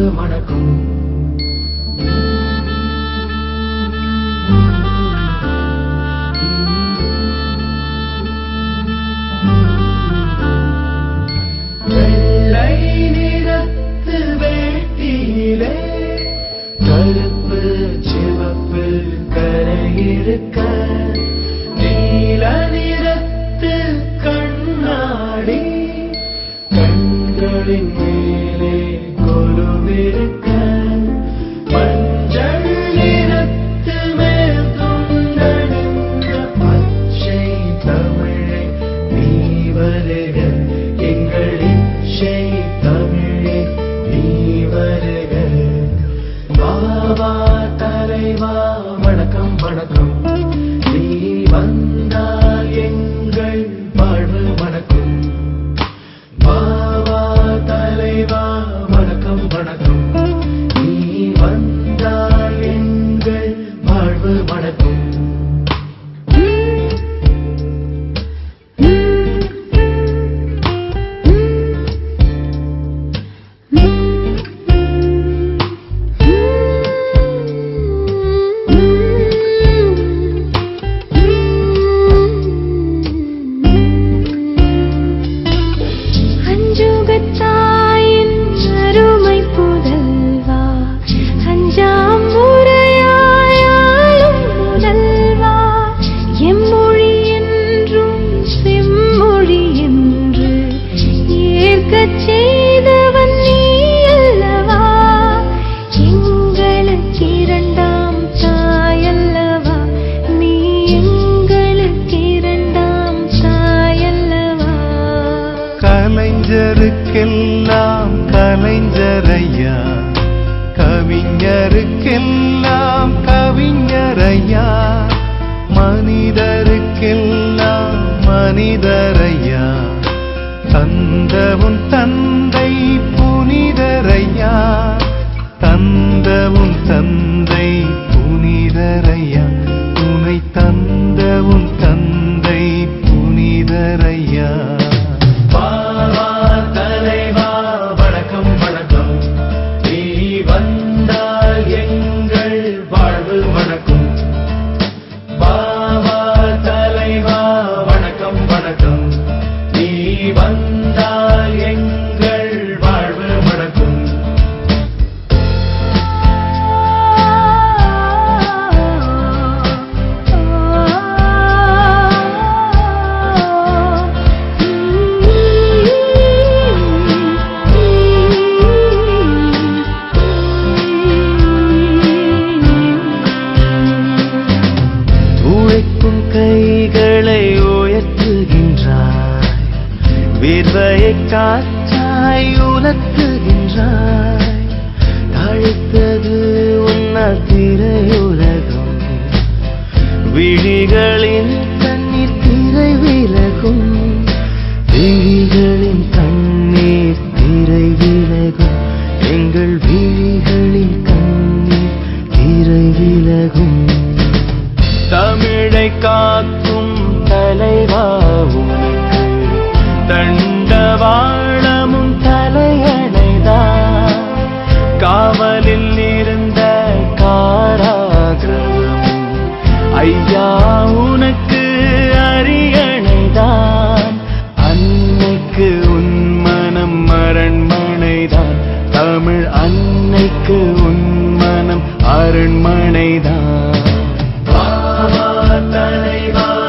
ஆறு மணக்கும் கருப்பு சிவப்பு கரையிருக்க Hare கவிஞருக்கெல்லாம் கலைஞரையா? கவிஞருக்கெல்லாம் கவிஞரையா? மனிதருக்கெல்லாம் மனிதரையா? தந்தவும் தந்தை புனிதரையா? தந்தவும் தந்தை புனிதரையா? கைகளை உயர்த்துகின்றாய். விர்வையை காற்றாய் உலர்த்துகின்றாய். தழைத்தது உன்ன திரையுலகம். விழிகளின் தண்ணீர் திரை விலகும் விழிகளின் தண்ணீர் திரை விலகும் எங்கள் வீ ஐயா உனக்கு அரியணைதான். அன்னைக்கு உன் மனம் அரண்மனைதான். தமிழ் அன்னைக்கு உன் அரண்மனைதான். தலைவா